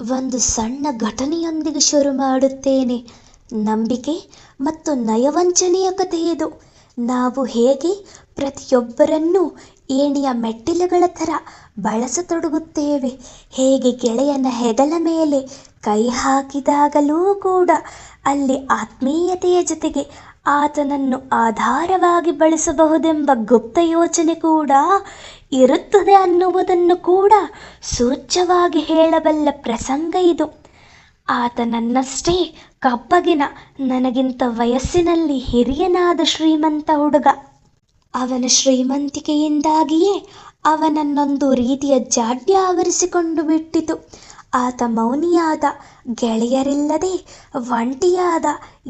ಒಂದು ಸಣ್ಣ ಘಟನೆಯೊಂದಿಗೆ ಶುರು ಮಾಡುತ್ತೇನೆ. ನಂಬಿಕೆ ಮತ್ತು ನಯವಂಚನೆಯ ಕಥೆ ಇದು. ನಾವು ಹೇಗೆ ಪ್ರತಿಯೊಬ್ಬರನ್ನೂ ಏಣಿಯ ಮೆಟ್ಟಿಲುಗಳ ಥರ ಬಳಸತೊಡಗುತ್ತೇವೆ. ಹೇಗೆ ಗೆಳೆಯನ ಹೆಗಲ ಮೇಲೆ ಕೈ ಹಾಕಿದಾಗಲೂ ಕೂಡ ಅಲ್ಲಿ ಆತ್ಮೀಯತೆಯ ಜೊತೆಗೆ ಆತನನ್ನು ಆಧಾರವಾಗಿ ಬಳಸಬಹುದೆಂಬ ಗುಪ್ತ ಯೋಚನೆ ಕೂಡ ಇರುತ್ತದೆ ಅನ್ನುವುದನ್ನು ಕೂಡ ಸೂಚ್ಯವಾಗಿ ಹೇಳಬಲ್ಲ ಪ್ರಸಂಗ ಇದು. ಆತ ನನ್ನಷ್ಟೇ ಕಪ್ಪಗಿನ ನನಗಿಂತ ವಯಸ್ಸಿನಲ್ಲಿ ಹಿರಿಯನಾದ ಶ್ರೀಮಂತ ಹುಡುಗ. ಅವನ ಶ್ರೀಮಂತಿಕೆಯಿಂದಾಗಿಯೇ ಅವನನ್ನೊಂದು ರೀತಿಯ ಜಾಡ್ಯ ಆವರಿಸಿಕೊಂಡು ಬಿಟ್ಟಿತು. ಆತ ಮೌನಿಯಾದ, ಗೆಳೆಯರಿಲ್ಲದೆ ಒಂಟಿಯಾದ,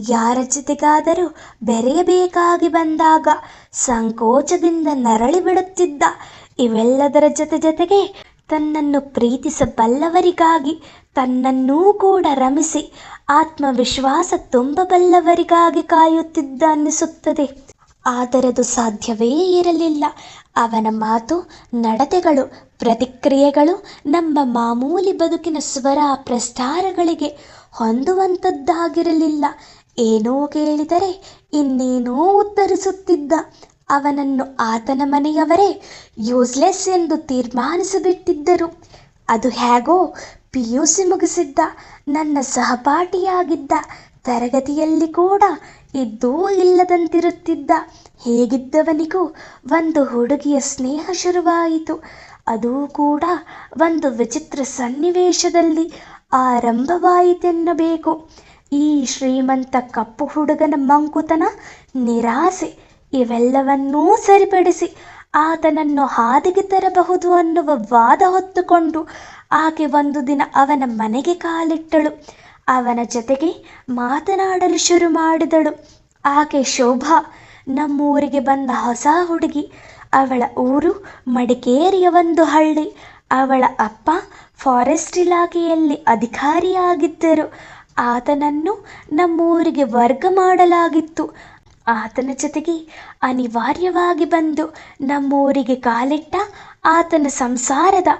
ಯಾರ ಜೊತೆಗಾದರೂ ಬೆರೆಯಬೇಕಾಗಿ ಬಂದಾಗ ಸಂಕೋಚದಿಂದ ನರಳಿ ಬಿಡುತ್ತಿದ್ದ ಇವೆಲ್ಲದರ ಜೊತೆ ಜೊತೆಗೆ ತನ್ನನ್ನು ಪ್ರೀತಿಸಬಲ್ಲವರಿಗಾಗಿ, ತನ್ನನ್ನೂ ಕೂಡ ರಮಿಸಿ ಆತ್ಮವಿಶ್ವಾಸ ತುಂಬಬಲ್ಲವರಿಗಾಗಿ ಕಾಯುತ್ತಿದ್ದ ಅನ್ನಿಸುತ್ತದೆ. ಆದರದು ಸಾಧ್ಯವೇ ಇರಲಿಲ್ಲ. ಅವನ ಮಾತು, ನಡತೆಗಳು, ಪ್ರತಿಕ್ರಿಯೆಗಳು ನಮ್ಮ ಮಾಮೂಲಿ ಬದುಕಿನ ಸ್ವರ ಪ್ರಸ್ತಾರಗಳಿಗೆ ಹೊಂದುವಂಥದ್ದಾಗಿರಲಿಲ್ಲ ಏನೋ ಕೇಳಿದರೆ ಇನ್ನೇನೋ ಉತ್ತರಿಸುತ್ತಿದ್ದ. ಅವನನ್ನು ಆತನ ಮನೆಯವರೇ ಯೂಸ್ಲೆಸ್ ಎಂದು ತೀರ್ಮಾನಿಸಿಬಿಟ್ಟಿದ್ದರು. ಅದು ಹೇಗೋ ಪಿ ಯು ಸಿ ಮುಗಿಸಿದ್ದ, ನನ್ನ ಸಹಪಾಠಿಯಾಗಿದ್ದ ತರಗತಿಯಲ್ಲಿ ಕೂಡ ಇದ್ದೂ ಇಲ್ಲದಂತಿರುತ್ತಿದ್ದ ಹೇಗಿದ್ದವನಿಗೂ ಒಂದು ಹುಡುಗಿಯ ಸ್ನೇಹ ಶುರುವಾಯಿತು. ಅದೂ ಕೂಡ ಒಂದು ವಿಚಿತ್ರ ಸನ್ನಿವೇಶದಲ್ಲಿ ಆರಂಭವಾಯಿತೆನ್ನಬೇಕು ಈ ಶ್ರೀಮಂತ ಕಪ್ಪು ಹುಡುಗನ ಮಂಕುತನ ನಿರಾಸೆ ಇವೆಲ್ಲವನ್ನೂ ಸರಿಪಡಿಸಿ ಆತನನ್ನು ಹಾದಿಗೆ ತರಬಹುದು ಅನ್ನುವ ವಾದ ಹೊತ್ತುಕೊಂಡು ಆಕೆ ಒಂದು ದಿನ ಅವನ ಮನೆಗೆ ಕಾಲಿಟ್ಟಳು. ಅವನ ಜೊತೆಗೆ ಮಾತನಾಡಲು ಶುರು ಮಾಡಿದಳು. ಆಕೆ ಶೋಭಾ, ನಮ್ಮೂರಿಗೆ ಬಂದ ಹೊಸ ಹುಡುಗಿ, ಅವಳ ಊರು ಮಡಿಕೇರಿಯ ಒಂದು ಹಳ್ಳಿ, ಅವಳ ಅಪ್ಪ ಫಾರೆಸ್ಟ್ ಇಲಾಖೆಯಲ್ಲಿ ಅಧಿಕಾರಿಯಾಗಿದ್ದರು. ಆತನನ್ನು ನಮ್ಮೂರಿಗೆ ವರ್ಗ ಮಾಡಲಾಗಿತ್ತು. ಆತನ ಜೊತೆಗೆ ಅನಿವಾರ್ಯವಾಗಿ ಬಂದು ನಮ್ಮೂರಿಗೆ ಕಾಲಿಟ್ಟ ಆತನ ಸಂಸಾರದ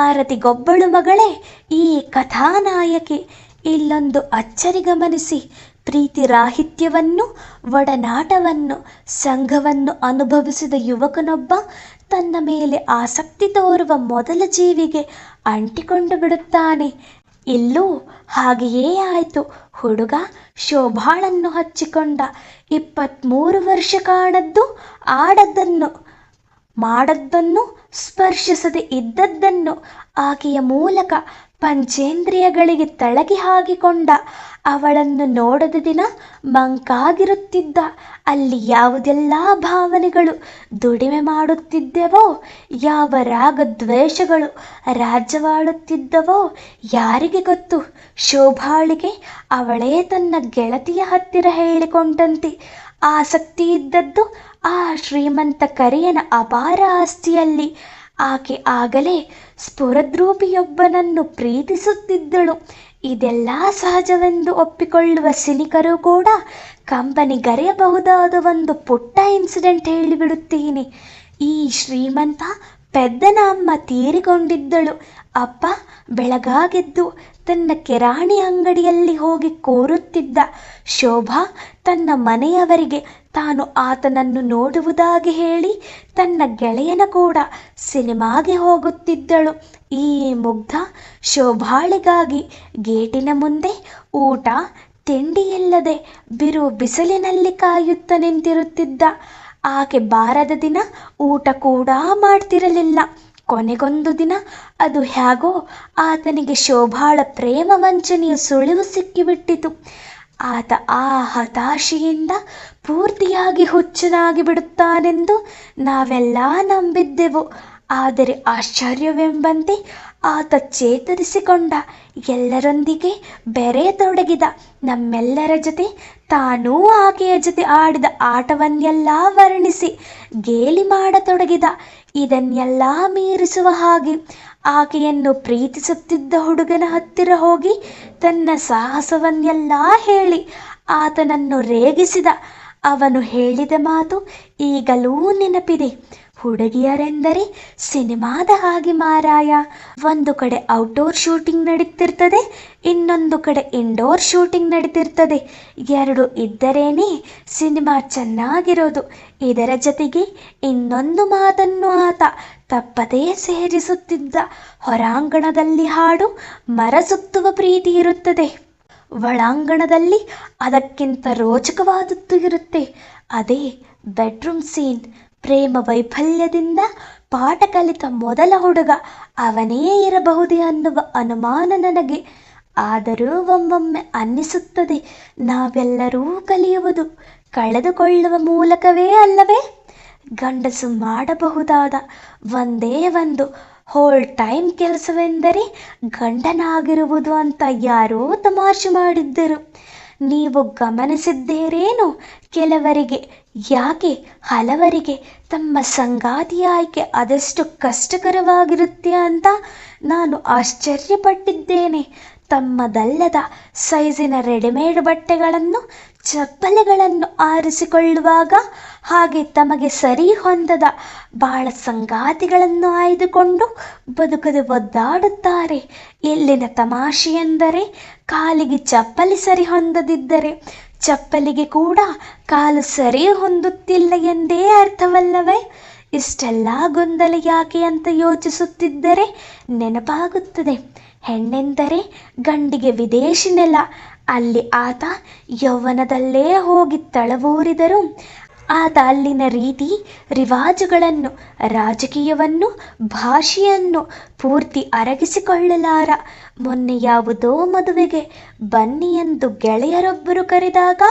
ಆರತಿಗೊಬ್ಬಳು ಮಗಳೇ, ಈ ಕಥಾನಾಯಕಿ ಇಲ್ಲೊಂದು ಅಚ್ಚರಿ ಗಮನಿಸಿ ಪ್ರೀತಿ ರಾಹಿತ್ಯವನ್ನು ಒಡನಾಟವನ್ನು, ಸಂಘವನ್ನು ಅನುಭವಿಸಿದ ಯುವಕನೊಬ್ಬ ತನ್ನ ಮೇಲೆ ಆಸಕ್ತಿ ತೋರುವ ಮೊದಲ ಜೀವಿಗೆ ಅಂಟಿಕೊಂಡು ಬಿಡುತ್ತಾನೆ. ಇಲ್ಲೂ ಹಾಗೆಯೇ ಆಯಿತು. ಹುಡುಗ ಶೋಭಾಳನ್ನು ಹಚ್ಚಿಕೊಂಡ. ಇಪ್ಪತ್ತ್ಮೂರು ವರ್ಷ ಕಾಣದ್ದು ಆಡದ್ದನ್ನು ಮಾಡದ್ದನ್ನು ಸ್ಪರ್ಶಿಸದೆ ಇದ್ದದ್ದನ್ನು ಆಕೆಯ ಮೂಲಕ ಪಂಚೇಂದ್ರಿಯಗಳಿಗೆ ತಳಗಿ ಹಾಕಿಕೊಂಡ. ಅವಳನ್ನು ನೋಡದ ದಿನ ಮಂಕಾಗಿರುತ್ತಿದ್ದ. ಅಲ್ಲಿ ಯಾವುದೆಲ್ಲ ಭಾವನೆಗಳು ದುಡಿಮೆ ಮಾಡುತ್ತಿದ್ದೆವೋ, ಯಾವ ರಾಗದ್ವೇಷಗಳು ರಾಜ್ಯವಾಡುತ್ತಿದ್ದವೋ, ಯಾರಿಗೆ ಗೊತ್ತು? ಶೋಭಾಳಿಗೆ ಅವಳೇ ತನ್ನ ಗೆಳತಿಯ ಹತ್ತಿರ ಹೇಳಿಕೊಂಡಂತೆ. ಆಸಕ್ತಿ ಇದ್ದದ್ದು ಆ ಶ್ರೀಮಂತ ಕರಿಯನ ಅಪಾರ ಆಸ್ತಿಯಲ್ಲಿ ಆಕೆ ಆಗಲೇ ಸ್ಫುರದ್ರೂಪಿಯೊಬ್ಬನನ್ನು ಪ್ರೀತಿಸುತ್ತಿದ್ದಳು. ಇದೆಲ್ಲ ಸಹಜವೆಂದು ಒಪ್ಪಿಕೊಳ್ಳುವ ಸಿನಿಕರು ಕೂಡ ಕಂಬನಿಗರೆಯಬಹುದಾದ ಒಂದು ಪುಟ್ಟ ಇನ್ಸಿಡೆಂಟ್ ಹೇಳಿಬಿಡುತ್ತೀನಿ. ಈ ಶ್ರೀಮಂತ ಪೆದ್ದನ ಅಮ್ಮ ತೀರಿಕೊಂಡಿದ್ದಳು. ಅಪ್ಪ ಬೆಳಗಾಗೆದ್ದು ತನ್ನ ಕಿರಾಣಿ ಅಂಗಡಿಯಲ್ಲಿ ಹೋಗಿ ಕೋರುತ್ತಿದ್ದ ಶೋಭಾ ತನ್ನ ಮನೆಯವರಿಗೆ ತಾನು ಆತನನ್ನು ನೋಡುವುದಾಗಿ ಹೇಳಿ ತನ್ನ ಗೆಳೆಯನ ಕೂಡ ಸಿನಿಮಾಗೆ ಹೋಗುತ್ತಿದ್ದಳು. ಈ ಮುಗ್ಧ ಶೋಭಾಳಿಗಾಗಿ ಗೇಟಿನ ಮುಂದೆ ಊಟ ತಿಂಡಿಯಿಲ್ಲದೆ ಬಿರು ಬಿಸಿಲಿನಲ್ಲಿ ಕಾಯುತ್ತ ನಿಂತಿರುತ್ತಿದ್ದ. ಆಕೆ ಬಾರದ ದಿನ ಊಟ ಕೂಡ ಮಾಡ್ತಿರಲಿಲ್ಲ. ಕೊನೆಗೊಂದು ದಿನ ಅದು ಹೇಗೋ ಆತನಿಗೆ ಶೋಭಾಳ ಪ್ರೇಮ ವಂಚನೆಯ ಸುಳಿವು ಸಿಕ್ಕಿಬಿಟ್ಟಿತು. ಆತ ಆ ಹತಾಶೆಯಿಂದ ಪೂರ್ತಿಯಾಗಿ ಹುಚ್ಚನಾಗಿ ಬಿಡುತ್ತಾನೆಂದು ನಾವೆಲ್ಲ ನಂಬಿದ್ದೆವು. ಆದರೆ ಆಶ್ಚರ್ಯವೆಂಬಂತೆ ಆತ ಚೇತರಿಸಿಕೊಂಡ. ಎಲ್ಲರೊಂದಿಗೆ ಬೆರೆಯತೊಡಗಿದ ನಮ್ಮೆಲ್ಲರ ಜೊತೆ ತಾನೂ ಆಕೆಯ ಜೊತೆ ಆಡಿದ ಆಟವನ್ನೆಲ್ಲ ವರ್ಣಿಸಿ ಗೇಲಿ ಮಾಡತೊಡಗಿದ. ಇದನ್ನೆಲ್ಲ ಮೀರಿಸುವ ಹಾಗೆ ಆಕೆಯನ್ನು ಪ್ರೀತಿಸುತ್ತಿದ್ದ ಹುಡುಗನ ಹತ್ತಿರ ಹೋಗಿ ತನ್ನ ಸಾಹಸವನ್ನೆಲ್ಲ ಹೇಳಿ ಆತನನ್ನು ರೇಗಿಸಿದ. ಅವನು ಹೇಳಿದ ಮಾತು ಈಗಲೂ ನೆನಪಿದೆ. ಹುಡುಗಿಯರೆಂದರೆ ಸಿನಿಮಾದ ಹಾಗೆ ಮಾರಾಯ. ಒಂದು ಕಡೆ ಔಟ್ಡೋರ್ ಶೂಟಿಂಗ್ ನಡೀತಿರ್ತದೆ, ಇನ್ನೊಂದು ಕಡೆ ಇಂಡೋರ್ ಶೂಟಿಂಗ್ ನಡೀತಿರ್ತದೆ. ಎರಡು ಇದ್ದರೇನೆ ಸಿನಿಮಾ ಚೆನ್ನಾಗಿರೋದು. ಇದರ ಜೊತೆಗೆ ಇನ್ನೊಂದು ಮಾತನ್ನು ಆತ ತಪ್ಪದೇ ಸೇರಿಸುತ್ತಿದ್ದ. ಹೊರಾಂಗಣದಲ್ಲಿ ಹಾಡು ಮರ ಸುತ್ತುವ ಪ್ರೀತಿ ಇರುತ್ತದೆ. ಒಳಾಂಗಣದಲ್ಲಿ ಅದಕ್ಕಿಂತ ರೋಚಕವಾದದ್ದು ಇರುತ್ತೆ. ಅದೇ ಬೆಡ್ರೂಮ್ ಸೀನ್ ಪ್ರೇಮ ವೈಫಲ್ಯದಿಂದ ಪಾಠ ಕಲಿತ ಮೊದಲ ಹುಡುಗ ಅವನೇ ಇರಬಹುದೇ ಅನ್ನುವ ಅನುಮಾನ ನನಗೆ. ಆದರೂ ಒಮ್ಮೊಮ್ಮೆ ಅನ್ನಿಸುತ್ತದೆ, ನಾವೆಲ್ಲರೂ ಕಲಿಯುವುದು. ಕಳೆದುಕೊಳ್ಳುವ ಮೂಲಕವೇ ಅಲ್ಲವೇ? ಗಂಡಸು ಮಾಡಬಹುದಾದ ಒಂದೇ ಒಂದು ಹೋಲ್ ಟೈಮ್ ಕೆಲಸವೆಂದರೆ ಗಂಡನಾಗಿರುವುದು ಅಂತ ಯಾರೋ ತಮಾಷೆ ಮಾಡಿದ್ದರು. ನೀವು ಗಮನಿಸಿದ್ದೀರೇನು? ಕೆಲವರಿಗೆ, ಯಾಕೆ? ಹಲವರಿಗೆ ತಮ್ಮ ಸಂಗಾತಿ ಆಯ್ಕೆ ಅದೆಷ್ಟು ಕಷ್ಟಕರವಾಗಿರುತ್ತೆ ಅಂತ ನಾನು ಆಶ್ಚರ್ಯಪಟ್ಟಿದ್ದೇನೆ. ತಮ್ಮದಲ್ಲದ ಸೈಜಿನ ರೆಡಿಮೇಡ್ ಬಟ್ಟೆಗಳನ್ನು ಚಪ್ಪಲಿಗಳನ್ನು ಆರಿಸಿಕೊಳ್ಳುವಾಗ ಹಾಗೆ ತಮಗೆ ಸರಿ ಹೊಂದದ ಬಾಳ ಸಂಗಾತಿಗಳನ್ನು ಆಯ್ದುಕೊಂಡು ಬದುಕದು ಒದ್ದಾಡುತ್ತಾರೆ. ಎಲ್ಲಿನ ತಮಾಷೆಯೆಂದರೆ ಕಾಲಿಗೆ ಚಪ್ಪಲಿ ಸರಿ ಹೊಂದದಿದ್ದರೆ ಚಪ್ಪಲಿಗೆ ಕೂಡ ಕಾಲು ಸರಿ ಹೊಂದುತ್ತಿಲ್ಲ ಎಂದೇ ಅರ್ಥವಲ್ಲವೇ? ಇಷ್ಟೆಲ್ಲ ಗೊಂದಲ ಯಾಕೆ ಅಂತ ಯೋಚಿಸುತ್ತಿದ್ದರೆ ನೆನಪಾಗುತ್ತದೆ. ಹೆಣ್ಣೆಂದರೆ ಗಂಡಿಗೆ ವಿದೇಶಿ ನೆಲ. ಅಲ್ಲಿ ಆತ ಯೌವನದಲ್ಲೇ ಹೋಗಿ ತಳವೂರಿದರು. ಆತ ಅಲ್ಲಿನ ರೀತಿ ರಿವಾಜುಗಳನ್ನು, ರಾಜಕೀಯವನ್ನು, ಭಾಷೆಯನ್ನು ಪೂರ್ತಿ ಅರಗಿಸಿಕೊಳ್ಳಲಾರ. ಮೊನ್ನೆ ಯಾವುದೋ ಮದುವೆಗೆ ಬನ್ನಿ ಎಂದು ಗೆಳೆಯರೊಬ್ಬರು ಕರೆದಾಗ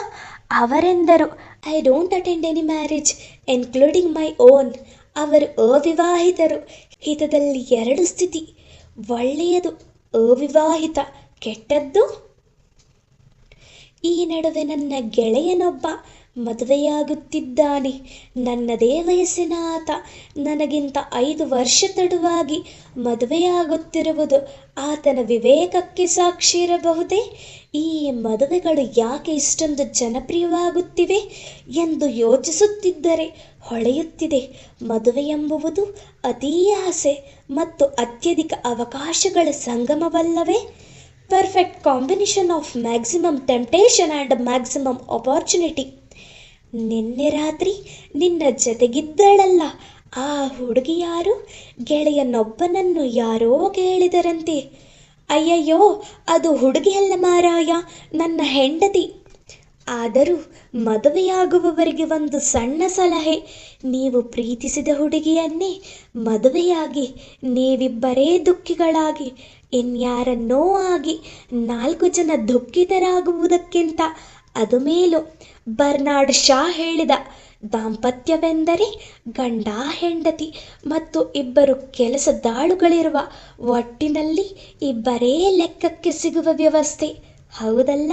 ಅವರೆಂದರು I don't attend any marriage including my own ಅವರು ಅವಿವಾಹಿತರು ಹಿತದಲ್ಲಿ ಎರಡು ಸ್ಥಿತಿ ಒಳ್ಳೆಯದು ಅವಿವಾಹಿತ ಕೆಟ್ಟದ್ದು ಈ ನಡುವೆ ನನ್ನ ಗೆಳೆಯನೊಬ್ಬ ಮದುವೆಯಾಗುತ್ತಿದ್ದಾನೆ. ನನ್ನದೇ ವಯಸ್ಸಿನ ಆತ ನನಗಿಂತ ಐದು ವರ್ಷ ತಡವಾಗಿ ಮದುವೆಯಾಗುತ್ತಿರುವುದು ಆತನ ವಿವೇಕಕ್ಕೆ ಸಾಕ್ಷಿ ಇರಬಹುದೇ? ಈ ಮದುವೆಗಳು ಯಾಕೆ ಇಷ್ಟೊಂದು ಜನಪ್ರಿಯವಾಗುತ್ತಿವೆ ಎಂದು ಯೋಚಿಸುತ್ತಿದ್ದರೆ ಹೊಳೆಯುತ್ತಿದೆ. ಮದುವೆ ಎಂಬುವುದು ಅತೀ ಆಸೆ ಮತ್ತು ಅತ್ಯಧಿಕ ಅವಕಾಶಗಳ ಸಂಗಮವಲ್ಲವೇ? Perfect combination of maximum temptation and maximum opportunity ನಿನ್ನೆ ರಾತ್ರಿ ನಿನ್ನ ಜೊತೆಗಿದ್ದಳಲ್ಲ. ಆ ಹುಡುಗಿ ಯಾರು? ಗೆಳೆಯನೊಬ್ಬನನ್ನು ಯಾರೋ ಕೇಳಿದರಂತೆ. ಅಯ್ಯಯ್ಯೋ, ಅದು ಹುಡುಗಿಯಲ್ಲ ಮಾರಾಯ, ನನ್ನ ಹೆಂಡತಿ. ಆದರೂ ಮದುವೆಯಾಗುವವರಿಗೆ ಒಂದು ಸಣ್ಣ ಸಲಹೆ. ನೀವು ಪ್ರೀತಿಸಿದ ಹುಡುಗಿಯನ್ನೇ ಮದುವೆಯಾಗಿ, ನೀವಿಬ್ಬರೇ ದುಃಖಿಗಳಾಗಿ ಇನ್ಯಾರನ್ನೋ ಆಗಿ ನಾಲ್ಕು ಜನ ದುಃಖಿತರಾಗುವುದಕ್ಕಿಂತ ಅದು ಮೇಲು. ಬರ್ನಾಡ್ ಶಾ ಹೇಳಿದ, ದಾಂಪತ್ಯವೆಂದರೆ ಗಂಡ, ಹೆಂಡತಿ ಮತ್ತು ಇಬ್ಬರು ಕೆಲಸದಾಳುಗಳಿರುವ ಒಟ್ಟಿನಲ್ಲಿ ಇಬ್ಬರೇ ಲೆಕ್ಕಕ್ಕೆ ಸಿಗುವ ವ್ಯವಸ್ಥೆ. ಹೌದಲ್ಲ?